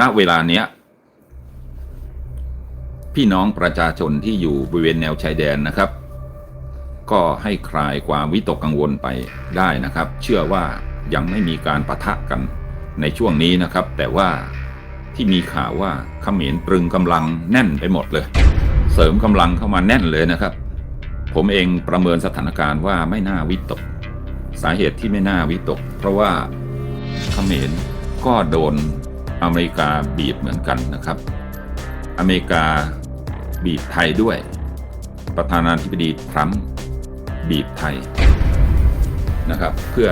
ณเวลาเนี้ย พี่น้องประชาชนที่อยู่บริเวณแนวชายแดนนะครับ ก็ให้คลายความวิตกกังวลไปได้นะครับ เชื่อว่ายังไม่มีการปะทะกันในช่วงนี้นะครับ แต่ว่าที่มีข่าวว่าเขมรตรึงกำลังแน่นไปหมดเลย เสริมกำลังเข้ามาแน่นเลยนะครับ ผมเองประเมินสถานการณ์ว่าไม่น่าวิตก สาเหตุที่ไม่น่าวิตก เพราะว่าเขมรก็โดน อเมริกาบีบเหมือนกันนะครับ อเมริกาบีบไทยด้วย ประธานาธิบดีทรัมป์บีบไทยนะครับ เพื่อ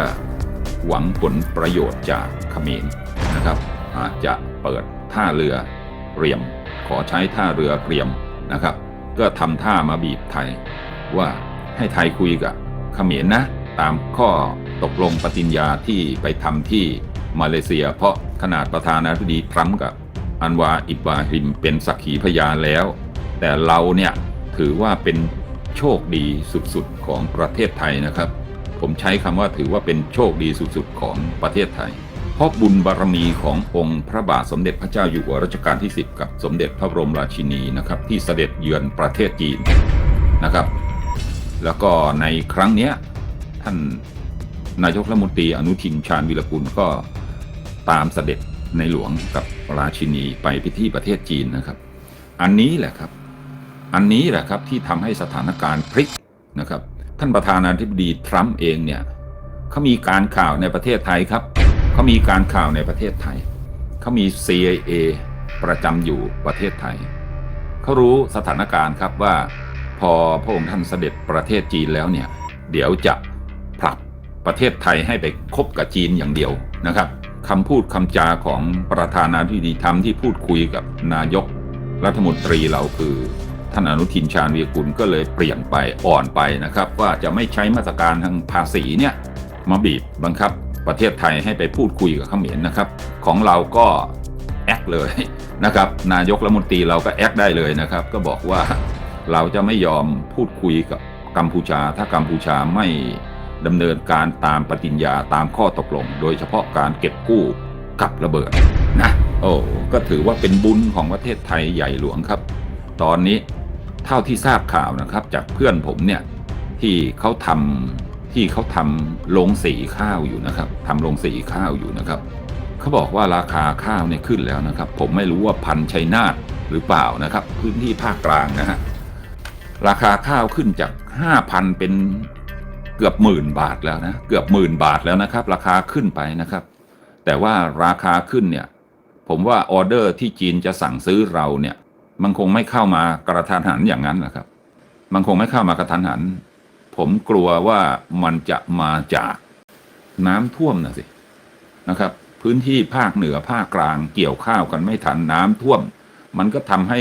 หวังผลประโยชน์จากเขมรนะครับ อาจจะเปิดท่าเรือเรียม ขอใช้ท่าเรือเรียมนะครับ ก็ทำท่ามาบีบไทย ว่าให้ไทยคุยกับเขมรนะ ตามข้อตกลงปฏิญญาที่ไปทำที่ มาเลเซีย เพราะขนาดประธานาธิบดีทรัมป์กับอันวาอิบราฮิมเป็นสักขีพยานแล้ว แต่เราเนี่ยถือว่าเป็นโชคดีสุดๆของประเทศไทยนะครับ ผมใช้คำว่าถือว่าเป็นโชคดีสุดๆของประเทศไทย เพราะบุญบารมีขององค์พระบาทสมเด็จพระเจ้าอยู่หัวรัชกาลที่ 10 กับสมเด็จพระบรมราชินีนะครับที่เสด็จเยือนประเทศจีนนะครับ แล้วก็ในครั้งนี้ท่านนายกรัฐมนตรีอนุทินชาญวิรกุลก็ ตามเสด็จในหลวงกับราชินีไปพิธีประเทศจีนนะครับ อันนี้แหละครับ อันนี้แหละครับที่ทำให้สถานการณ์พลิกนะครับ ท่านประธานาธิบดีทรัมป์เองเนี่ยเขามีการข่าวในประเทศไทยครับเขามีการข่าวในประเทศไทยเขามี CIA ประจำอยู่ประเทศไทยเขารู้สถานการณ์ครับว่าพอพระองค์ท่านเสด็จประเทศจีนแล้วเนี่ย เดี๋ยวจะผลักประเทศไทยให้ไปคบกับจีนอย่างเดียวนะครับ คำพูดคำจาของประธานาธิบดีทรัมที่พูดคุยกับนายกรัฐมนตรีเราคือท่านอนุทินชาญวีรกุลก็เลยเปลี่ยนไปอ่อนไปนะครับ ว่าจะไม่ใช้มาตรการทางภาษีเนี่ยมาบีบบังคับประเทศไทยให้ไปพูดคุยกับเขมรนะครับ ของเราก็แอคเลยนะครับ นายกรัฐมนตรีเราก็แอคได้เลยนะครับ ก็บอกว่าเราจะไม่ยอมพูดคุยกับกัมพูชา ถ้ากัมพูชาไม่ ดำเนินการตามปฏิญญาตามข้อตกลง โดยเฉพาะการเก็บกู้กับระเบิดนะโอ้ก็ถือว่าเป็นบุญของประเทศไทยใหญ่หลวงครับ ตอนนี้เท่าที่ทราบข่าวนะครับ จากเพื่อนผมเนี่ยที่เขาทำที่เขาทำโรงสีข้าวอยู่นะครับทำโรงสีข้าวอยู่นะครับเขาบอกว่าราคาข้าวเนี่ยขึ้นแล้วนะครับ ผมไม่รู้ว่าพันชัยนาทหรือเปล่านะครับ พื้นที่ภาคกลางนะฮะราคาข้าวขึ้นจาก 5,000 เป็น เกือบหมื่นบาทแล้วนะเกือบหมื่นบาทแล้วนะครับ ราคาขึ้นไปนะครับ แต่ว่าราคาขึ้นเนี่ย ผมว่าออเดอร์ที่จีนจะสั่งซื้อเราเนี่ย มันคงไม่เข้ามากระทันหันอย่างนั้นนะครับ มันคงไม่เข้ามากระทันหัน ผมกลัวว่ามันจะมาจากน้ำท่วมนะสินะครับ พื้นที่ภาคเหนือภาคกลางเกี่ยวข้าวกันไม่ทันน้ำท่วม มันก็ทำให้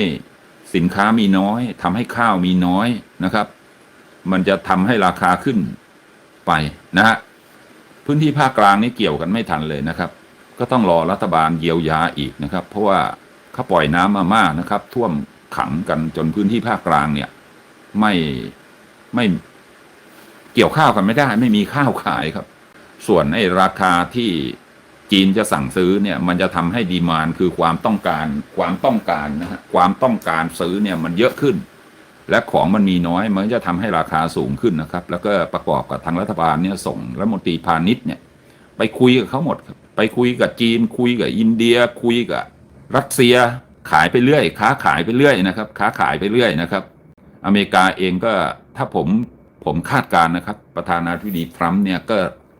สินค้ามีน้อยทำให้ข้าวมีน้อยนะครับ มันจะทำให้ราคาขึ้น ไปนะฮะพื้นที่ภาคกลางนี่เกี่ยวกันไม่ทันเลยนะครับ ก็ต้องรอรัฐบาลเยียวยาอีกนะครับ เพราะว่าเขาปล่อยน้ำมามากนะครับ ท่วมขังกันจนพื้นที่ภาคกลางเนี่ย ไม่ไม่เกี่ยวข้าวกันไม่ได้ ไม่มีข้าวขายครับ ส่วนไอ้ราคาที่จีนจะสั่งซื้อเนี่ย มันจะทำให้ดีมานคือความต้องการความต้องการนะฮะความต้องการซื้อเนี่ยมันเยอะขึ้น และของมันมีน้อยมันจะทำให้ราคาสูงขึ้นนะครับ แล้วก็ประกอบกับทางรัฐบาลเนี่ยส่งรัฐมนตรีพาณิชย์เนี่ยไปคุยกับเขาหมดครับไปคุยกับจีน คุยกับอินเดีย คุยกับรัสเซียขายไปเรื่อย ค้าขายไปเรื่อยนะครับ ค้าขายไปเรื่อยนะครับ อเมริกาเองก็ถ้าผมผมคาดการนะครับ ประธานาธิบดีทรัมป์เนี่ยก็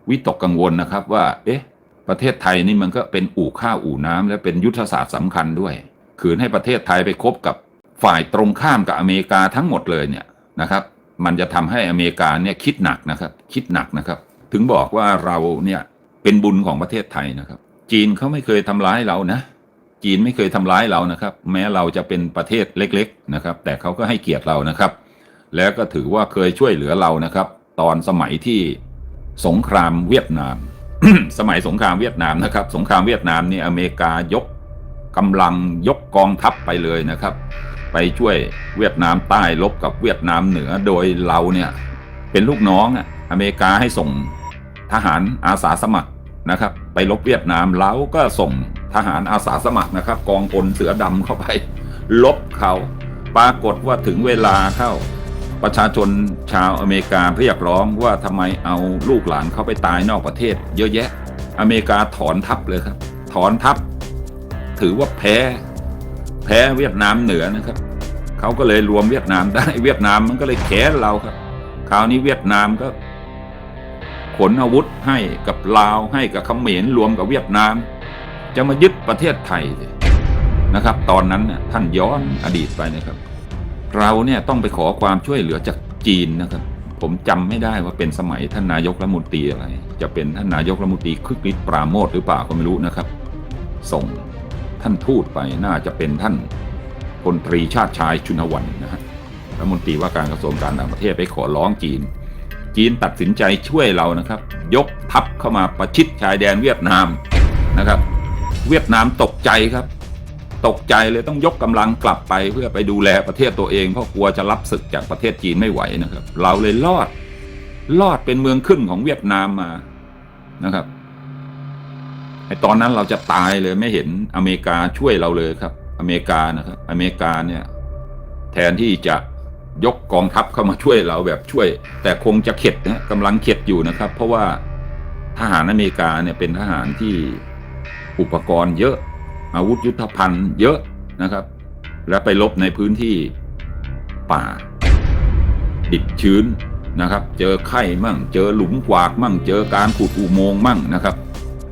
วิตกกังวลนะครับว่า เอ๊ะ ประเทศไทยนี่มันก็เป็นอู่ข้าวอู่น้ำและเป็นยุทธศาสตร์สำคัญด้วย ขืนให้ประเทศไทยไปคบกับ ฝ่ายตรงข้ามกับอเมริกาทั้งหมดเลยเนี่ยนะครับ มันจะทำให้อเมริกาเนี่ยคิดหนักนะครับ คิดหนักนะครับ ถึงบอกว่าเราเนี่ยเป็นบุญของประเทศไทยนะครับ จีนเขาไม่เคยทำร้ายเรานะ จีนไม่เคยทำร้ายเรานะครับ แม้เราจะเป็นประเทศเล็ก ๆนะครับ แต่เขาก็ให้เกียรติเรานะครับ แล้วก็ถือว่าเคยช่วยเหลือเรานะครับ ตอนสมัยที่สงครามเวียดนาม สมัยสงครามเวียดนามนะครับ สงครามเวียดนามนี่อเมริกายกกำลังยกกองทัพไปเลยนะครับ ไปช่วยเวียดนามใต้ลบกับเวียดนามเหนือโดยเราเนี่ยเป็นลูกน้องอเมริกาให้ส่งทหารอาสาสมัครนะครับ ไปลบเวียดนามเราก็ส่งทหารอาสาสมัครนะครับ กองพลเสือดำเข้าไป ลบเขาปรากฏว่าถึงเวลาเข้า ประชาชนชาวอเมริกาเรียกร้องว่าทำไมเอาลูกหลานเขาไปตายนอกประเทศ เยอะแยะ อเมริกาถอนทัพเลยครับ ถอนทัพ ถือว่าแพ้ แพ้เวียดนามเหนือนะครับเขาก็เลยรวมเวียดนามได้เวียดนามมันก็เลยแค้นเราครับคราวนี้เวียดนามก็ ขนอาวุธให้กับลาวให้กับเขมรรวมกับเวียดนาม จะมายึดประเทศไทยนะครับ ตอนนั้นท่านย้อนอดีตไปนะครับ เราเนี่ยต้องไปขอความช่วยเหลือจากจีนนะครับ ผมจำไม่ได้ว่าเป็นสมัยท่านนายกรัฐมนตรีอะไร จะเป็นท่านนายกรัฐมนตรีคึกฤทธิ์ปราโมทหรือเปล่าก็ไม่รู้นะครับ ส่ง ท่านทูตไปน่าจะเป็นท่านพลตรีชาติชายชุนวันนะฮะรัฐมนตรีว่าการกระทรวงการต่างประเทศไปขอร้องจีน จีนตัดสินใจช่วยเรานะครับ ยกทัพเข้ามาประชิดชายแดนเวียดนามนะครับ เวียดนามตกใจครับ ตกใจเลยต้องยกกำลังกลับไปเพื่อไปดูแลประเทศตัวเองเพราะกลัวจะรับศึกจากประเทศจีนไม่ไหวนะครับ เราเลยรอดรอดเป็นเมืองขึ้นของเวียดนามมานะครับ ไอตอนนั้นเราจะตายเลยไม่เห็นอเมริกาช่วยเราเลยครับ อเมริกานะครับ อเมริกาเนี่ยแทนที่จะยกกองทัพเข้ามาช่วยเราแบบช่วย แต่คงจะเข็ดนะกำลังเข็ดอยู่นะครับ เพราะว่าทหารอเมริกาเนี่ยเป็นทหารที่อุปกรณ์เยอะอาวุธยุทธภัณฑ์เยอะนะครับ และไปลบในพื้นที่ป่าดิบชื้นนะครับ เจอไข่มั่ง เจอหลุมกวากมั่ง เจอการขุดอุโมงค์มั่งนะครับ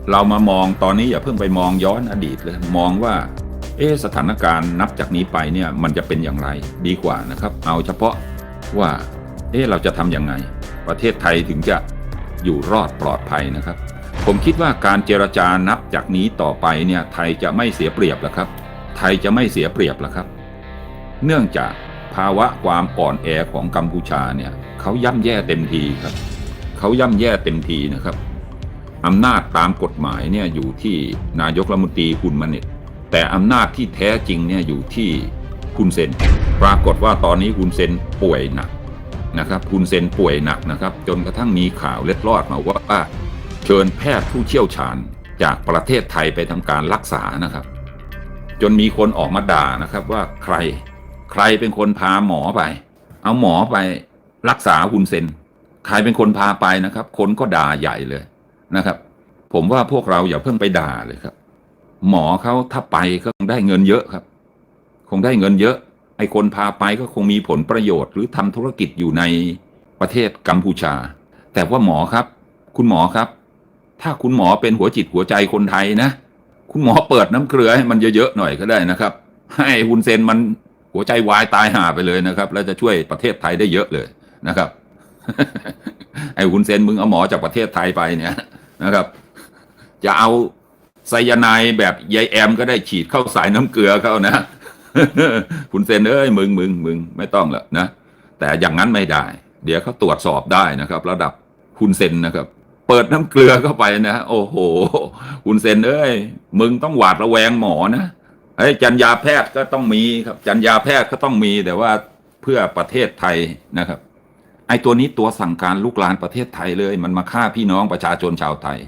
เรามามองตอนนี้อย่าเพิ่งไปมองย้อนอดีตเลยมองว่า เอสถานการณ์นับจากนี้ไปเนี่ยมันจะเป็นอย่างไรดีกว่านะครับ เอาเฉพาะว่าเอเราจะทำยังไง ประเทศไทยถึงจะอยู่รอดปลอดภัยนะครับ ผมคิดว่าการเจรจานับจากนี้ต่อไปเนี่ยไทยจะไม่เสียเปรียบแล้วครับ ไทยจะไม่เสียเปรียบแล้วครับ เนื่องจากภาวะความอ่อนแอของกัมพูชาเนี่ยเขาย่ำแย่เต็มทีครับ เขาย่ำแย่เต็มทีนะครับ อำนาจตามกฎหมายเนี่ยอยู่ที่นายกรัฐมนตรีคุณมาเน็ตแต่อำนาจที่แท้จริงเนี่ยอยู่ที่คุณเซน ปรากฏว่าตอนนี้คุณเซนป่วยหนักนะครับคุณเซนป่วยหนักนะครับ จนกระทั่งมีข่าวเล็ดลอดมาว่าเชิญแพทย์ผู้เชี่ยวชาญจากประเทศไทยไปทำการรักษานะครับ จนมีคนออกมาด่านะครับว่าใครใครเป็นคนพาหมอไป เอาหมอไปรักษาคุณเซน ใครเป็นคนพาไปนะครับ คนก็ด่าใหญ่เลย นะครับ ผมว่าพวกเราอย่าเพิ่งไปด่าเลยครับ หมอเขาถ้าไปก็คงได้เงินเยอะครับ คงได้เงินเยอะ ไอ้คนพาไปก็คงมีผลประโยชน์ หรือทำธุรกิจอยู่ในประเทศกัมพูชา แต่ว่าหมอครับ คุณหมอครับ ถ้าคุณหมอเป็นหัวจิตหัวใจคนไทยนะ คุณหมอเปิดน้ำเกลือให้มันเยอะๆหน่อยก็ได้นะครับ ให้ฮุนเซนมันหัวใจวายตายห่าไปเลยนะครับ แล้วจะช่วยประเทศไทยได้เยอะเลยนะครับ ไอ้ฮุนเซนมึงเอาหมอจากประเทศไทยไปเนี่ย นะครับ จะเอาไซยาไนด์แบบยายแอม ก็ได้ฉีดเข้าสายน้ำเกลือเข้านะ คุณเซนเอ้ยมึงมึงมึงไม่ต้องละนะ แต่อย่างนั้นไม่ได้ เดี๋ยวเขาตรวจสอบได้นะครับ ระดับคุณเซนนะครับ เปิดน้ำเกลือเข้าไปนะ โอ้โห คุณเซนเอ้ยมึงต้องหวาดระแวงหมอนะไอ้จัญญาแพทย์ก็ต้องมีครับ จัญญาแพทย์ก็ต้องมีแต่ว่าเพื่อประเทศไทยนะครับ ไอ้ตัวนี้ตัวสั่งการลุกลานประเทศไทยเลย มันมาฆ่าพี่น้องประชาชนชาวไทย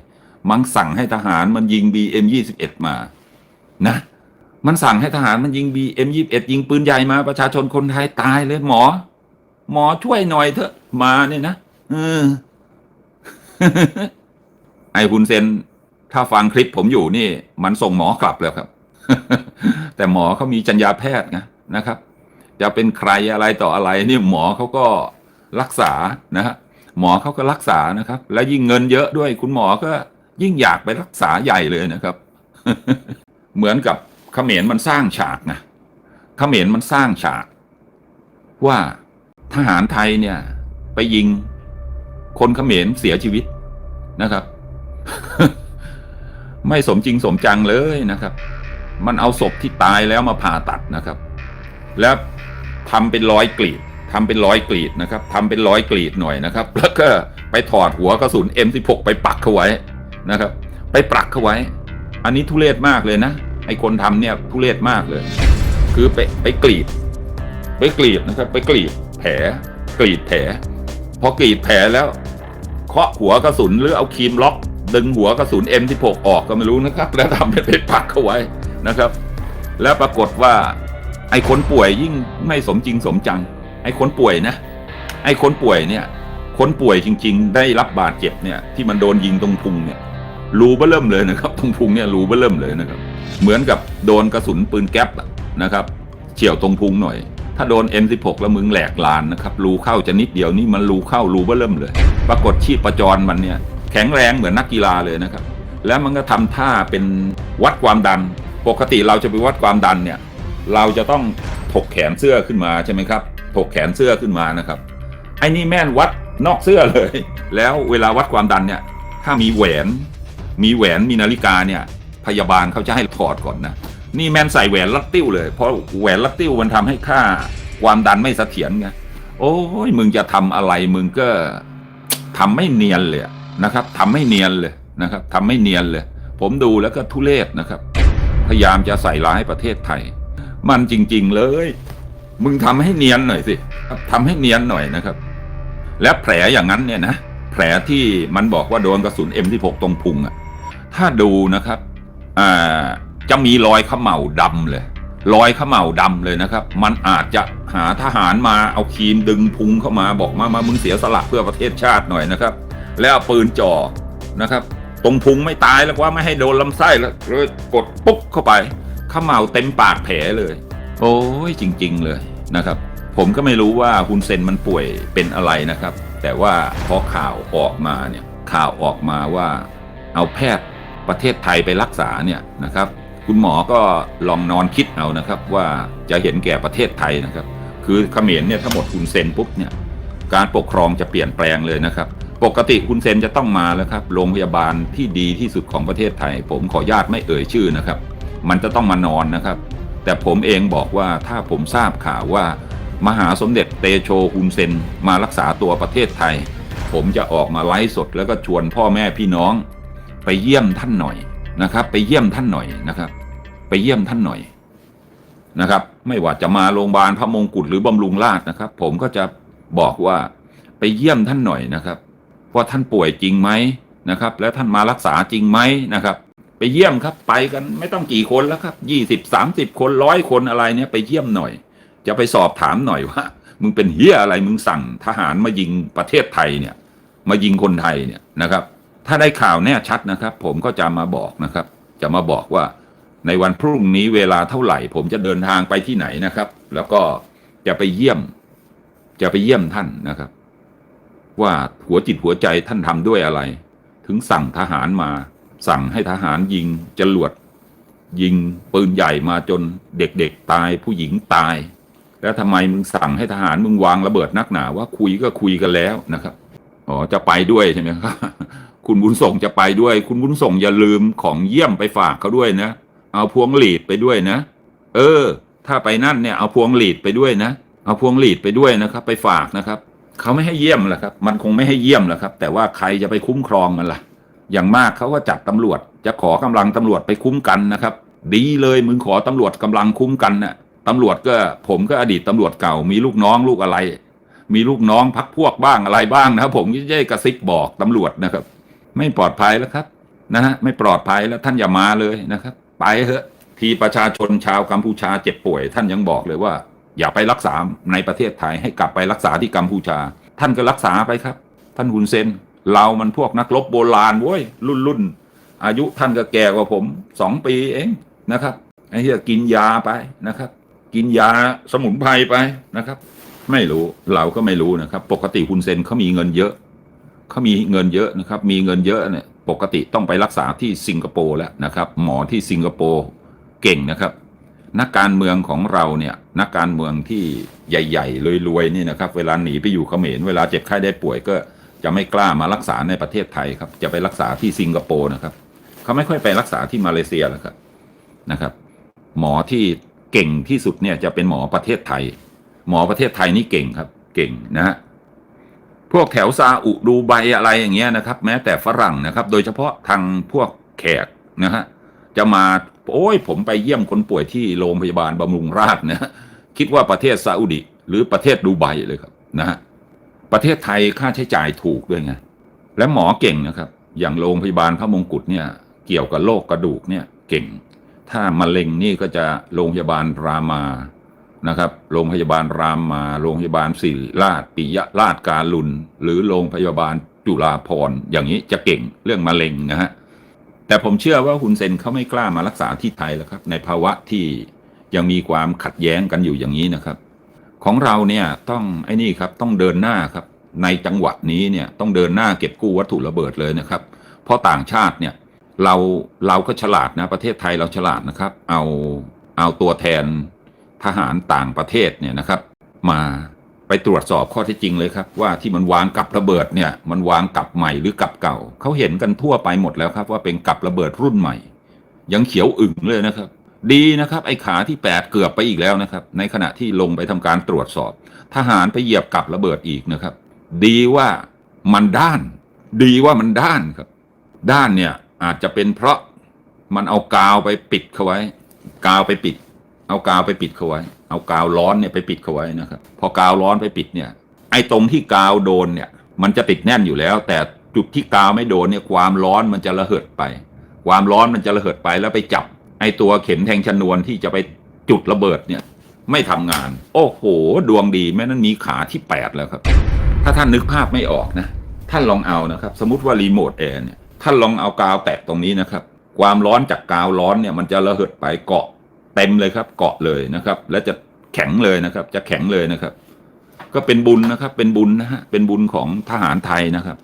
มันสั่งให้ทหารมันยิง BM21 มยี่สิบเอ็ดมานะมันสั่งให้ทหารมันยิง BM21 ยิงปืนใหญ่มาประชาชนคนไทยตายเลยหมอ หมอช่วยหน่อยเถอะมาเนี่ยนะเออไอ้คุณเซนถ้าฟังคลิปผมอยู่นี่ มันส่งหมอกลับแล้วครับ แต่หมอเขามีจรรยาแพทย์นะนะครับ จะเป็นใครอะไรต่ออะไรนี่หมอเขาก็ รักษานะฮะหมอเขาก็รักษานะครับ และยิ่งเงินเยอะด้วยคุณหมอก็ยิ่งอยากไปรักษาใหญ่เลยนะครับ เหมือนกับเขมรมันสร้างฉากนะเขมรมันสร้างฉาก ว่าทหารไทยเนี่ย ไปยิงคนเขมรเสียชีวิตนะครับ ไม่สมจริงสมจังเลยนะครับ มันเอาศพที่ตายแล้วมาผ่าตัดนะครับ แล้วทำเป็นร้อยกรีด ทำเป็นร้อยกรีดนะครับทำเป็นร้อยกรีดหน่อยนะครับ แล้วก็ไปถอดหัวกระสุน M16 ไปปักเข้าไว้นะครับ ไปปักเข้าไว้ อันนี้ทุเรศมากเลยนะไอ้คนทำเนี่ยทุเรศมากเลย คือไปไปกรีด ไปกรีดนะครับ ไปกรีดแผลกรีดแผลพอกรีดแผลแล้วเคาะหัวกระสุนหรือเอาครีมล็อก ดึงหัวกระสุน M16 ออกก็ไม่รู้นะครับ แล้วทำเป็นเพชรปักเข้าไว้นะครับ แล้วปรากฏว่าไอ้คนป่วยยิ่งไม่สมจริงสมจัง ไอ้คนป่วยนะ ไอ้คนป่วยเนี่ย คนป่วยจริง ๆ ได้รับบาดเจ็บเนี่ย ที่มันโดนยิงตรงพุงเนี่ยรูเบื้อเริ่มเลยนะครับ ตรงพุงเนี่ยรูเบื้อเริ่มเลยนะครับ เหมือนกับโดนกระสุนปืนแก๊ปนะครับเฉี่ยวตรงพุงหน่อย ถ้าโดน M16 แล้วมึงแหลกลานนะครับรูเข้าจะนิดเดียวนี่มันรูเข้ารูเบื้อเริ่มเลย ปรากฏชีพประจรมันเนี่ยแข็งแรงเหมือนนักกีฬาเลยนะครับ แล้วมันก็ทำท่าเป็นวัดความดัน ปกติเราจะไปวัดความดันเนี่ย เราจะต้องถกแขนเสื้อขึ้นมาใช่ไหมครับ ถกแขนเสื้อขึ้นมานะครับ ไอ้นี่แม่นวัดนอกเสื้อเลย แล้วเวลาวัดความดันเนี่ย ถ้ามีแหวน มีแหวนมีนาฬิกาเนี่ย พยาบาลเขาจะให้ถอดก่อนนะ นี่แม่นใส่แหวนลัดติ้วเลย เพราะแหวนลัดติ้วมันทำให้ค่าความดันไม่เสถียรไง โอ้ยมึงจะทำอะไรมึงก็ทำไม่เนียนเลยนะครับทำไม่เนียนเลยนะครับทำไม่เนียนเลย ผมดูแล้วก็ทุเลศนะครับ พยายามจะใส่ร้ายประเทศไทย มันจริง ๆ เลย มึงทำให้เนียนหน่อยสิทำให้เนียนหน่อยนะครับ และแผลอย่างนั้นเนี่ยนะแผลที่มันบอกว่าโดนกระสุน M16 ตรงพุงอะถ้าดูนะครับอ่าจะมีรอยขม่าดำเลย รอยขม่าดำเลยนะครับ มันอาจจะหาทหารมาเอาครีมดึงพุงเข้ามาบอกมามามึงเสียสละเพื่อประเทศชาติหน่อยนะครับ แล้วเอาปืนจ่อนะครับ ตรงพุงไม่ตายแล้วว่าไม่ให้โดนลำไส้แล้วกดปุ๊บเข้าไปขม่าเต็มปากแผลเลย โอ้ยจริง ๆ เลยนะครับ ผมก็ไม่รู้ว่าฮุนเซนมันป่วยเป็นอะไรนะครับ แต่ว่าพอข่าวออกมาเนี่ยข่าวออกมาว่าเอาแพทย์ประเทศไทยไปรักษาเนี่ยนะครับ คุณหมอก็ลองนอนคิดเอานะครับ ว่าจะเห็นแก่ประเทศไทยนะครับ คือเขมรเนี่ยถ้าหมดคุณเซนปุ๊บเนี่ยการปกครองจะเปลี่ยนแปลงเลยนะครับ ปกติคุณเซนจะต้องมาแล้วครับโรงพยาบาลที่ดีที่สุดของประเทศไทย ผมขออนุญาตไม่เอ่ยชื่อนะครับ มันจะต้องมานอนนะครับ แต่ผมเองบอกว่าถ้าผมทราบข่าวว่า มหาสมเด็จเตโชฮุนเซนมารักษาตัวประเทศไทย ผมจะออกมาไลฟ์สดแล้วก็ชวนพ่อแม่พี่น้อง ไปเยี่ยมท่านหน่อยนะครับ ไปเยี่ยมท่านหน่อยนะครับ ไปเยี่ยมท่านหน่อยนะครับ ไม่ว่าจะมาโรงพยาบาลพระมงกุฎหรือบำรุงราษฎร์นะครับ ผมก็จะบอกว่าไปเยี่ยมท่านหน่อยนะครับว่าท่านป่วยจริงไหมนะครับ แล้วท่านมารักษาจริงไหมนะครับ ไปเยี่ยมครับ ไปกันไม่ต้องกี่คนแล้วครับยี่สิบสามสิบคนร้อยคนอะไรเนี่ยไปเยี่ยมหน่อย จะไปสอบถามหน่อยว่ามึงเป็นเฮียอะไรมึงสั่งทหารมายิงประเทศไทยเนี่ย มายิงคนไทยเนี่ยนะครับ ถ้าได้ข่าวแน่ชัดนะครับ ผมก็จะมาบอกนะครับ จะมาบอกว่าในวันพรุ่งนี้เวลาเท่าไหร่ ผมจะเดินทางไปที่ไหนนะครับ แล้วก็จะไปเยี่ยม จะไปเยี่ยมท่านนะครับ ว่าหัวจิตหัวใจท่านทำด้วยอะไร ถึงสั่งทหารมา สั่งให้ทหารยิงจรวดยิงปืนใหญ่มาจนเด็กๆตายผู้หญิงตาย แล้วทำไมมึงสั่งให้ทหารมึงวางระเบิดนักหนาว่าคุยก็คุยกันแล้วนะครับอ๋อจะไปด้วยใช่ไหมครับคุณบุญส่งจะไปด้วย คุณบุญส่งอย่าลืมของเยี่ยมไปฝากเขาด้วยนะ เอาพวงหลีดไปด้วยนะ เออ ถ้าไปนั่นเนี่ยเอาพวงหลีดไปด้วยนะ เอาพวงหลีดไปด้วยนะครับ ไปฝากนะครับเขาไม่ให้เยี่ยมแหละครับ มันคงไม่ให้เยี่ยมแหละครับ แต่ว่าใครจะไปคุ้มครองมันล่ะ อย่างมากเขาก็จัดตำรวจ จะขอกำลังตำรวจไปคุ้มกันนะครับ ดีเลยมึงขอตำรวจกำลังคุ้มกันน่ะตำรวจก็ผมก็อดีตตำรวจเก่า มีลูกน้องลูกอะไร มีลูกน้องพักพวกบ้างอะไรบ้างนะครับ ผมก็จะได้กระซิบบอกตำรวจนะครับ ไม่ปลอดภัยแล้วครับนะฮะไม่ปลอดภัยแล้วท่านอย่ามาเลยนะครับ ไปเถอะทีประชาชนชาวกัมพูชาเจ็บป่วย ท่านยังบอกเลยว่า อย่าไปรักษาในประเทศไทยให้กลับไปรักษาที่กัมพูชา ท่านก็รักษาไปครับ ท่านฮุนเซน เรามันพวกนักรบโบราณเว้ยรุ่นรุ่นอายุท่านก็แก่กว่าผมสองปีเองนะครับไอ้เหี้ยกินยาไปนะครับ กินยาสมุนไพรไปนะครับ ไม่รู้เราก็ไม่รู้นะครับ ปกติฮุนเซนเขามีเงินเยอะเขามีเงินเยอะนะครับ มีเงินเยอะเนี่ยปกติต้องไปรักษาที่สิงคโปร์แล้วนะครับ หมอที่สิงคโปร์เก่งนะครับ นักการเมืองของเราเนี่ยนักการเมืองที่ใหญ่ ๆรวยๆนี่นะครับ เวลาหนีไปอยู่เขมรเวลาเจ็บไข้ได้ป่วยก็ จะไม่กล้ามารักษาในประเทศไทยครับ จะไปรักษาที่สิงคโปร์นะครับเขาไม่ค่อยไปรักษาที่มาเลเซียแล้วครับนะครับ หมอที่เก่งที่สุดเนี่ยจะเป็นหมอประเทศไทย หมอประเทศไทยนี่เก่งครับ เก่งนะฮะพวกแถวซาอุดูไบอะไรอย่างเงี้ยนะครับ แม้แต่ฝรั่งนะครับ โดยเฉพาะทางพวกแขกนะฮะจะมาโอ้ยผมไปเยี่ยมคนป่วยที่โรงพยาบาลบำรุงราษฎร์นะฮะคิดว่าประเทศซาอุดิหรือประเทศดูไบเลยครับนะฮะ ประเทศไทยค่าใช้จ่ายถูกด้วยไง และหมอเก่งนะครับ อย่างโรงพยาบาลพระมงกุฎเนี่ยเกี่ยวกับโรคกระดูกเนี่ยเก่ง ถ้ามะเร็งนี่ก็จะโรงพยาบาลรามานะครับ โรงพยาบาลรามมาโรงพยาบาลศิริราชปิยราชการุณหรือโรงพยาบาลจุฬาภรอย่างนี้จะเก่งเรื่องมะเร็งนะฮะแต่ผมเชื่อว่าฮุนเซนเขาไม่กล้ามารักษาที่ไทยแล้วครับ ในภาวะที่ยังมีความขัดแย้งกันอยู่อย่างนี้นะครับ ของเราเนี่ยต้องไอ้นี่ครับต้องเดินหน้าครับในจังหวะนี้เนี่ยต้องเดินหน้าเก็บกู้วัตถุระเบิดเลยนะครับ เพราะต่างชาติเนี่ยเราเราก็ฉลาดนะประเทศไทยเราฉลาดนะครับ เอาเอาตัวแทนทหารต่างประเทศเนี่ยนะครับ มาไปตรวจสอบข้อเท็จจริงเลยครับ ว่าที่มันวางกับระเบิดเนี่ยมันวางกับใหม่หรือกับเก่าเขาเห็นกันทั่วไปหมดแล้วครับ ว่าเป็นกับระเบิดรุ่นใหม่ ยังเขียวอึ่งเลยนะครับ ดีนะครับ ไอ้ขาที่แปดเกือบไปอีกแล้วนะครับ ในขณะที่ลงไปทำการตรวจสอบ ทหารไปเหยียบกับระเบิดอีกนะครับ ดีว่ามันด้าน ดีว่ามันด้านครับ ด้านเนี่ยอาจจะเป็นเพราะมันเอากาวไปปิดเขาไว้ กาวไปปิด เอากาวไปปิดเขาไว้ เอากาวร้อนเนี่ยไปปิดเขาไว้นะครับ พอกาวร้อนไปปิดเนี่ย ไอ้ตรงที่กาวโดนเนี่ย มันจะติดแน่นอยู่แล้ว แต่จุดที่กาวไม่โดนเนี่ยความร้อนมันจะระเหิดไป ความร้อนมันจะระเหิดไปแล้วไปจับ ไอ้ตัวเข็มแทงชนวนที่จะไปจุดระเบิดเนี่ย ไม่ทำงาน โอ้โห ดวงดีแม่นั้นมีขาที่แปดแล้วครับ ถ้าท่านนึกภาพไม่ออกนะ ท่านลองเอานะครับ สมมติว่ารีโมทแอร์เนี่ยท่านลองเอากาวแตะตรงนี้นะครับ ความร้อนจากกาวร้อนเนี่ยมันจะระเหิดไปเกาะเต็มเลยครับ เกาะเลยนะครับ และจะแข็งเลยนะครับ จะแข็งเลยนะครับ ก็เป็นบุญนะครับ เป็นบุญนะฮะเป็นบุญของทหารไทยนะครับ